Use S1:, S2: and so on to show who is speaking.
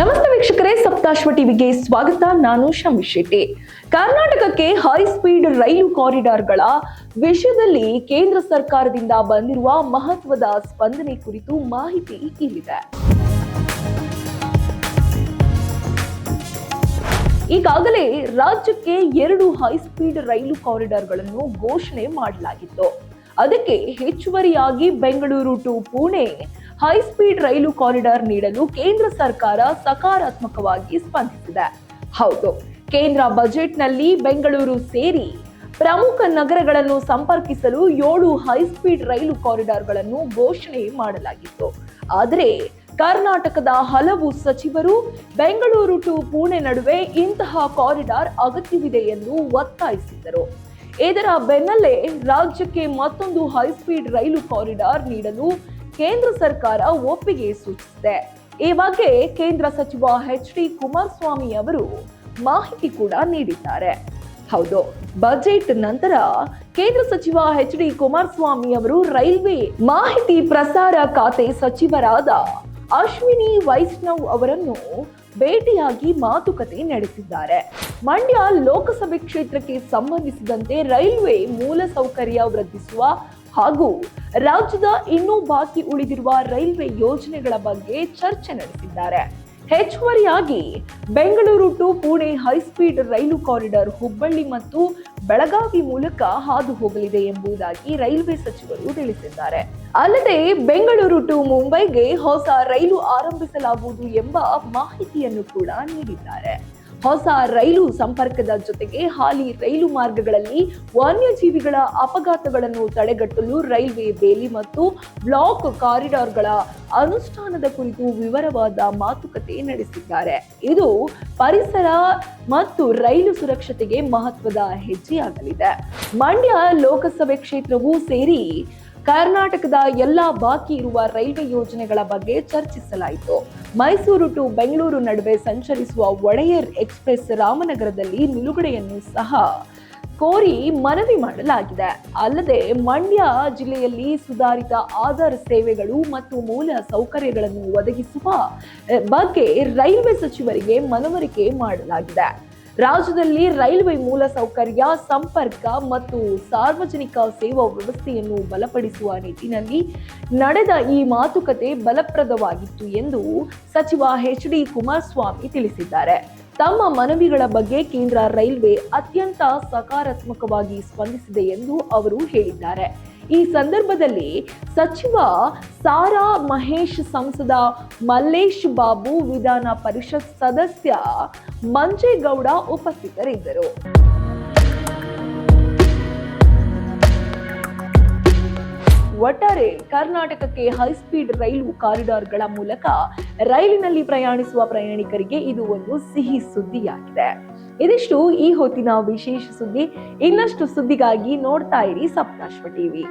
S1: ನಮಸ್ತೆ ವೀಕ್ಷಕರೇ, ಸಪ್ತಾಶ್ವ ಟಿವಿಗೆ ಸ್ವಾಗತ. ನಾನು ಶಮಿ ಶೆಟ್ಟಿ. ಕರ್ನಾಟಕಕ್ಕೆ ಹೈ ಸ್ಪೀಡ್ ರೈಲು ಕಾರಿಡಾರ್ಗಳ ವಿಷಯದಲ್ಲಿ ಕೇಂದ್ರ ಸರ್ಕಾರದಿಂದ ಬಂದಿರುವ ಮಹತ್ವದ ಸ್ಪಂದನೆ ಕುರಿತು ಮಾಹಿತಿ ಇಲ್ಲಿದೆ. ಈಗಾಗಲೇ ರಾಜ್ಯಕ್ಕೆ ಎರಡು ಹೈ ಸ್ಪೀಡ್ ರೈಲು ಕಾರಿಡಾರ್ಗಳನ್ನು ಘೋಷಣೆ ಮಾಡಲಾಗಿತ್ತು. ಅದಕ್ಕೆ ಹೆಚ್ಚುವರಿಯಾಗಿ Bengaluru to Pune high speed rail corridor ನೀಡಲು ಕೇಂದ್ರ ಸರ್ಕಾರ ಸಕಾರಾತ್ಮಕವಾಗಿ ಸ್ಪಂದಿಸಿದೆ. ಹೌದು, ಕೇಂದ್ರ ಬಜೆಟ್ನಲ್ಲಿ ಬೆಂಗಳೂರು ಸೇರಿ ಪ್ರಮುಖ ನಗರಗಳನ್ನು ಸಂಪರ್ಕಿಸಲು ಏಳು ಹೈ ಸ್ಪೀಡ್ ರೈಲು ಕಾರಿಡಾರ್ಗಳನ್ನು ಘೋಷಣೆ ಮಾಡಲಾಗಿತ್ತು. ಆದರೆ ಕರ್ನಾಟಕದ ಹಲವು ಸಚಿವರು ಬೆಂಗಳೂರು ಟು ಪುಣೆ ನಡುವೆ ಇಂತಹ ಕಾರಿಡಾರ್ ಅಗತ್ಯವಿದೆ ಎಂದು ಒತ್ತಾಯಿಸಿದ್ದರು. ಇದರ ಬೆನ್ನಲ್ಲೇ ರಾಜ್ಯಕ್ಕೆ ಮತ್ತೊಂದು ಹೈಸ್ಪೀಡ್ ರೈಲು ಕಾರಿಡಾರ್ ನೀಡಲು ಕೇಂದ್ರ ಸರ್ಕಾರ ಒಪ್ಪಿಗೆ ಸೂಚಿಸಿದೆ. ಈ ಬಗ್ಗೆ ಕೇಂದ್ರ ಸಚಿವ ಎಚ್ ಡಿ ಕುಮಾರಸ್ವಾಮಿ ಅವರು ಮಾಹಿತಿ ಕೂಡ ನೀಡಿದ್ದಾರೆ. ಹೌದು, ಬಜೆಟ್ ನಂತರ ಕೇಂದ್ರ ಸಚಿವ ಎಚ್ ಡಿ ಕುಮಾರಸ್ವಾಮಿ ಅವರು ರೈಲ್ವೆ ಮಾಹಿತಿ ಪ್ರಸಾರ ಖಾತೆ ಸಚಿವರಾದ ಅಶ್ವಿನಿ ವೈಷ್ಣವ್ ಅವರನ್ನು ಭೇಟಿಯಾಗಿ ಮಾತುಕತೆ ನಡೆಸಿದ್ದಾರೆ. ಮಂಡ್ಯ ಲೋಕಸಭೆ ಕ್ಷೇತ್ರಕ್ಕೆ ಸಂಬಂಧಿಸಿದಂತೆ ರೈಲ್ವೆ ಮೂಲಸೌಕರ್ಯ ವೃದ್ಧಿಸುವ ಹಾಗೂ ರಾಜ್ಯದ ಇನ್ನೂ ಬಾಕಿ ಉಳಿದಿರುವ ರೈಲ್ವೆ ಯೋಜನೆಗಳ ಬಗ್ಗೆ ಚರ್ಚೆ ನಡೆಸಿದ್ದಾರೆ. ಹೆಚ್ಚುವರಿಯಾಗಿ Bengaluru to Pune high speed rail corridor Hubballi ಮತ್ತು ಬೆಳಗಾವಿ ಮೂಲಕ ಹಾದು ಹೋಗಲಿದೆ ಎಂಬುದಾಗಿ ರೈಲ್ವೆ ಸಚಿವರು ತಿಳಿಸಿದ್ದಾರೆ. ಅಲ್ಲದೆ ಬೆಂಗಳೂರು ಟು ಮುಂಬೈಗೆ ಹೊಸ ರೈಲು ಆರಂಭಿಸಲಾಗುವುದು ಎಂಬ ಮಾಹಿತಿಯನ್ನು ಕೂಡ ನೀಡಿದ್ದಾರೆ. ಹೊಸ ರೈಲು ಸಂಪರ್ಕದ ಜೊತೆಗೆ ಹಾಲಿ ರೈಲು ಮಾರ್ಗಗಳಲ್ಲಿ ವನ್ಯಜೀವಿಗಳ ಅಪಘಾತಗಳನ್ನು ತಡೆಗಟ್ಟಲು ರೈಲ್ವೆ ಬೇಲಿ ಮತ್ತು ಬ್ಲಾಕ್ ಕಾರಿಡಾರ್ಗಳ ಅನುಷ್ಠಾನದ ಕುರಿತು ವಿವರವಾದ ಮಾತುಕತೆ ನಡೆಸಿದ್ದಾರೆ. ಇದು ಪರಿಸರ ಮತ್ತು ರೈಲು ಸುರಕ್ಷತೆಗೆ ಮಹತ್ವದ ಹೆಜ್ಜೆಯಾಗಲಿದೆ. ಮಂಡ್ಯ ಲೋಕಸಭೆ ಕ್ಷೇತ್ರವೂ ಸೇರಿ ಕರ್ನಾಟಕದ ಎಲ್ಲಾ ಬಾಕಿ ಇರುವ ರೈಲ್ವೆ ಯೋಜನೆಗಳ ಬಗ್ಗೆ ಚರ್ಚಿಸಲಾಯಿತು. ಮೈಸೂರು ಟು ಬೆಂಗಳೂರು ನಡುವೆ ಸಂಚರಿಸುವ ಒಡೆಯರ್ ಎಕ್ಸ್ಪ್ರೆಸ್ ರಾಮನಗರದಲ್ಲಿ ನಿಲುಗಡೆಯನ್ನು ಸಹ ಕೋರಿ ಮನವಿ ಮಾಡಲಾಗಿದೆ. ಅಲ್ಲದೆ ಮಂಡ್ಯ ಜಿಲ್ಲೆಯಲ್ಲಿ ಸುಧಾರಿತ ಆಧಾರ್ ಸೇವೆಗಳು ಮತ್ತು ಮೂಲ ಸೌಕರ್ಯಗಳನ್ನು ಒದಗಿಸುವ ಬಗ್ಗೆ ರೈಲ್ವೆ ಸಚಿವರಿಗೆ ಮನವರಿಕೆ ಮಾಡಲಾಗಿದೆ. ರಾಜ್ಯದಲ್ಲಿ ರೈಲ್ವೆ ಮೂಲಸೌಕರ್ಯ ಸಂಪರ್ಕ ಮತ್ತು ಸಾರ್ವಜನಿಕ ಸೇವಾ ವ್ಯವಸ್ಥೆಯನ್ನು ಬಲಪಡಿಸುವ ನಿಟ್ಟಿನಲ್ಲಿ ನಡೆದ ಈ ಮಾತುಕತೆ ಬಲಪ್ರದವಾಗಿತ್ತು ಎಂದು ಸಚಿವ ಎಚ್ ಡಿ ಕುಮಾರಸ್ವಾಮಿ ತಿಳಿಸಿದ್ದಾರೆ. ತಮ್ಮ ಮನವಿಗಳ ಬಗ್ಗೆ ಕೇಂದ್ರ ರೈಲ್ವೆ ಅತ್ಯಂತ ಸಕಾರಾತ್ಮಕವಾಗಿ ಸ್ಪಂದಿಸಿದೆ ಎಂದು ಅವರು ಹೇಳಿದ್ದಾರೆ. ಈ ಸಂದರ್ಭದಲ್ಲಿ ಸಚಿವ ಸಾರಾ ಮಹೇಶ್ ಸಂಸದ ಮಲ್ಲೇಶ್ ಬಾಬು ವಿಧಾನ ಪರಿಷತ್ ಸದಸ್ಯ ಮಂಜೇಗೌಡ ಉಪಸ್ಥಿತರಿದ್ದರು. ಒಟ್ಟಾರೆ ಕರ್ನಾಟಕಕ್ಕೆ ಹೈಸ್ಪೀಡ್ ರೈಲು ಕಾರಿಡಾರ್ಗಳ ಮೂಲಕ ರೈಲಿನಲ್ಲಿ ಪ್ರಯಾಣಿಸುವ ಪ್ರಯಾಣಿಕರಿಗೆ ಇದು ಒಂದು ಸಿಹಿ ಸುದ್ದಿಯಾಗಿದೆ. ಇದಿಷ್ಟು ಈ ಹೊತ್ತಿನ ವಿಶೇಷ ಸುದ್ದಿ. ಇನ್ನಷ್ಟು ಸುದ್ದಿಗಾಗಿ ನೋಡ್ತಾ ಇರಿ ಸಪ್ತಾಶ್ವ ಟಿವಿ.